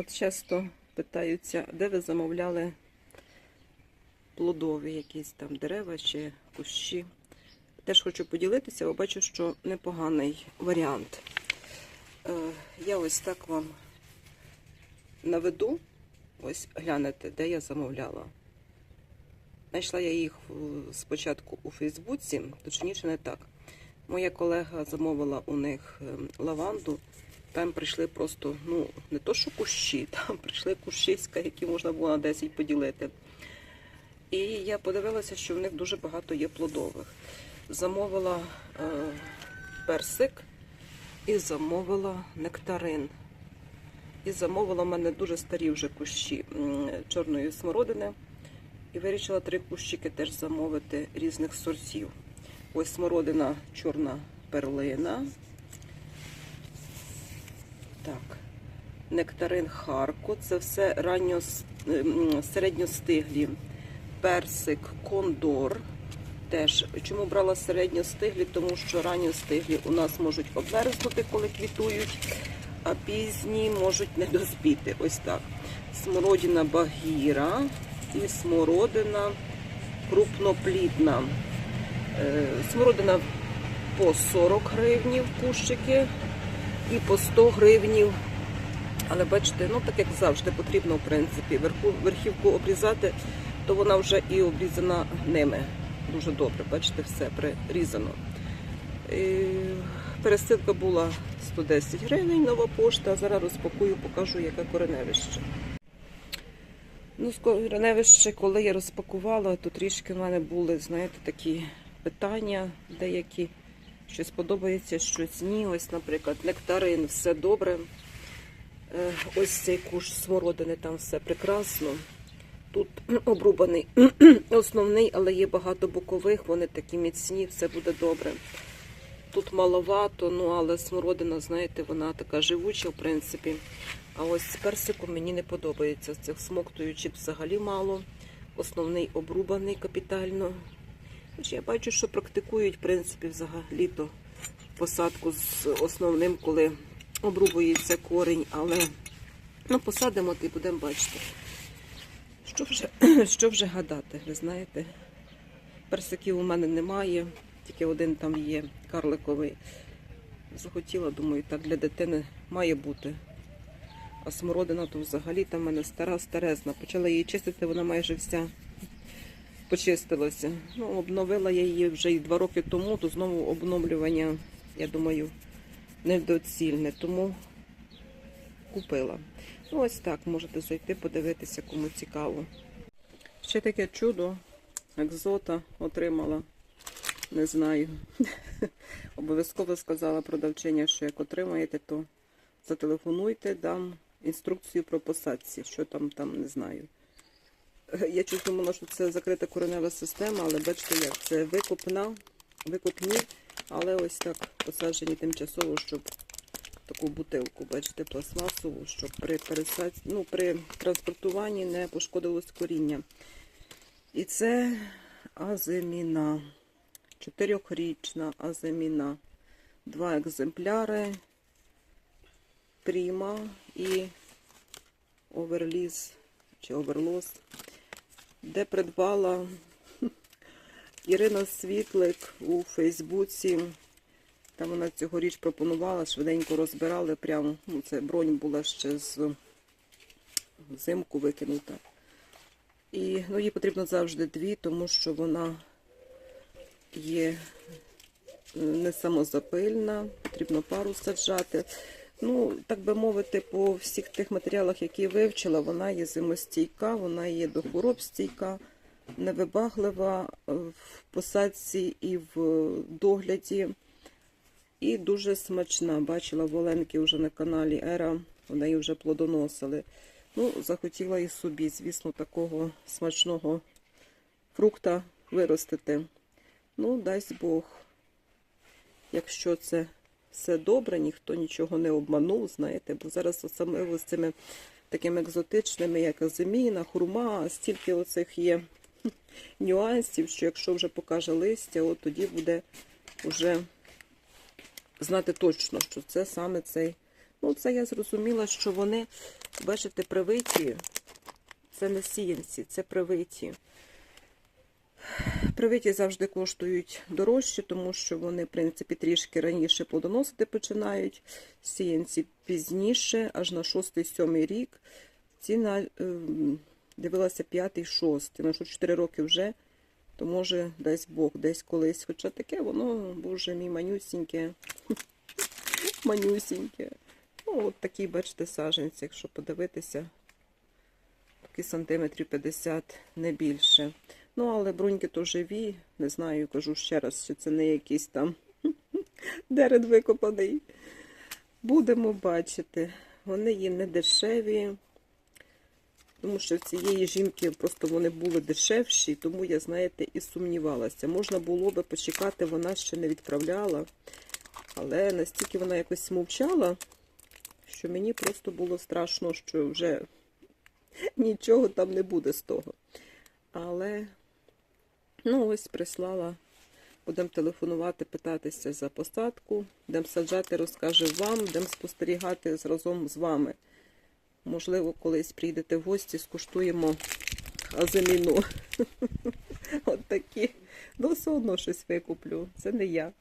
От часто питаються, де ви замовляли плодові якісь там дерева чи кущі. Теж хочу поділитися, бо бачу, що непоганий варіант. Е, Я ось так вам наведу, ось глянете, де я замовляла. Знайшла я їх спочатку у Фейсбуці, точніше не так. Моя колега замовила у них ем, лаванду. Там прийшли просто, ну, не то, що кущі, там прийшли кущиська, які можна було на 10 поділити. І я подивилася, що в них дуже багато є плодових. Замовила е, персик і замовила нектарин. І замовила в мене дуже старі вже кущі чорної смородини. І вирішила три кущики теж замовити різних сортів. Ось смородина чорна перлина. Так. Нектарин Харко. Це все ранньо середньостиглі. Персик Кондор. Теж чому брала середньостиглі? Тому що ранньостиглі у нас можуть обмерзнути, коли квітують, а пізні можуть не доспіти. Ось так. Смородина Багіра і смородина крупноплідна. Е, Смородина по 40 гривнів кущики і по 100 гривнів. Але бачите, ну так як завжди потрібно, в принципі, верху, верхівку обрізати, то вона вже і обрізана ними. Дуже добре, бачите, все прирізано. І пересилка була 110 гривень, нова пошта. Зараз розпакую, покажу, яке кореневище. Ну, кореневище, коли я розпакувала, то трішки в мене були, знаєте, такі питання деякі. Щось подобається, щось ні. Ось, наприклад, нектарин, все добре. Е, Ось цей куш смородини, там все прекрасно. Тут обрубаний основний, але є багато бокових, вони такі міцні, все буде добре. Тут маловато, ну але смородина, знаєте, вона така живуча, в принципі. А ось з персиком мені не подобається. Цих смоктуючих взагалі мало. Основний обрубаний капітально. Хоч Я бачу, що практикують, в принципі, взагалі-то посадку з основним, коли обрубується корінь, але ну, посадимо і будемо бачити. Що вже, що вже гадати, ви знаєте? Персиків у мене немає, тільки один там є карликовий. Захотіла, думаю, так для дитини має бути. А смородина то взагалі там в мене стара старезна. Почала її чистити, вона майже вся почистилася. Ну, обновила я її вже і два роки тому, то знову обновлювання, я думаю, недоцільне. Тому купила. Ну, ось так можете зайти, подивитися, кому цікаво. Ще таке чудо, екзота отримала. Не знаю. Обов'язково сказала продавчиня, що як отримаєте, то зателефонуйте, дам інструкцію про посадці, що там, там не знаю. Я чуть думала, що це закрита коренева система, але бачите, як це викопна, викопні, але ось так посаджені тимчасово, щоб таку бутилку, бачите, пластмасову, щоб при пересадці, ну, при транспортуванні не пошкодилось коріння. І це аземіна. Чотирьохрічна аземіна. Два екземпляри. Пріма і оверліз чи оверлос, де придбала Ірина Світлик у Фейсбуці. Там вона цьогоріч пропонувала, швиденько розбирали. Прямо, ну, це бронь була ще з взимку викинута. І ну, їй потрібно завжди дві, тому що вона є не самозапильна, потрібно пару саджати. Ну, так би мовити, по всіх тих матеріалах, які вивчила, вона є зимостійка, вона є до хвороб стійка, невибаглива е, в посадці і в догляді. І дуже смачна. Бачила в Оленки вже на каналі Ера, її вже плодоносили. Ну, захотіла і собі, звісно, такого смачного фрукта виростити. Ну, дасть Бог, якщо це все добре, ніхто нічого не обманув, знаєте, бо зараз особливо з цими такими екзотичними, як аземіна, хурма, стільки оцих є нюансів, що якщо вже покаже листя, от тоді буде вже знати точно, що це саме цей Ну, це я зрозуміла, що вони, бачите, привиті. Це не сіянці, це привиті. Привиті завжди коштують дорожче, тому що вони, в принципі, трішки раніше плодоносити починають. Сіянці пізніше, аж на 6-7 рік. Ціна ем, дивилася 5-6. Ну, що 4 роки вже, то може дасть Бог десь колись. Хоча таке воно, боже мій, манюсіньке. Манюсіньке. Ну, от такі, бачите, саженці, якщо подивитися, такі сантиметрів 50, не більше. Ну, але бруньки то живі, не знаю, кажу ще раз, що це не якийсь там деред викопаний. Будемо бачити. Вони є не дешеві, тому що в цієї жінки просто вони були дешевші, тому я, знаєте, і сумнівалася. Можна було би почекати, вона ще не відправляла, але настільки вона якось мовчала, що мені просто було страшно, що вже нічого там не буде з того. Але, ну, ось прислала. Будемо телефонувати, питатися за посадку. Будемо саджати, розкаже вам, будемо спостерігати разом з вами. Можливо, колись прийдете в гості, скуштуємо азиміну. От такі. Ну, все одно щось викуплю. Це не я.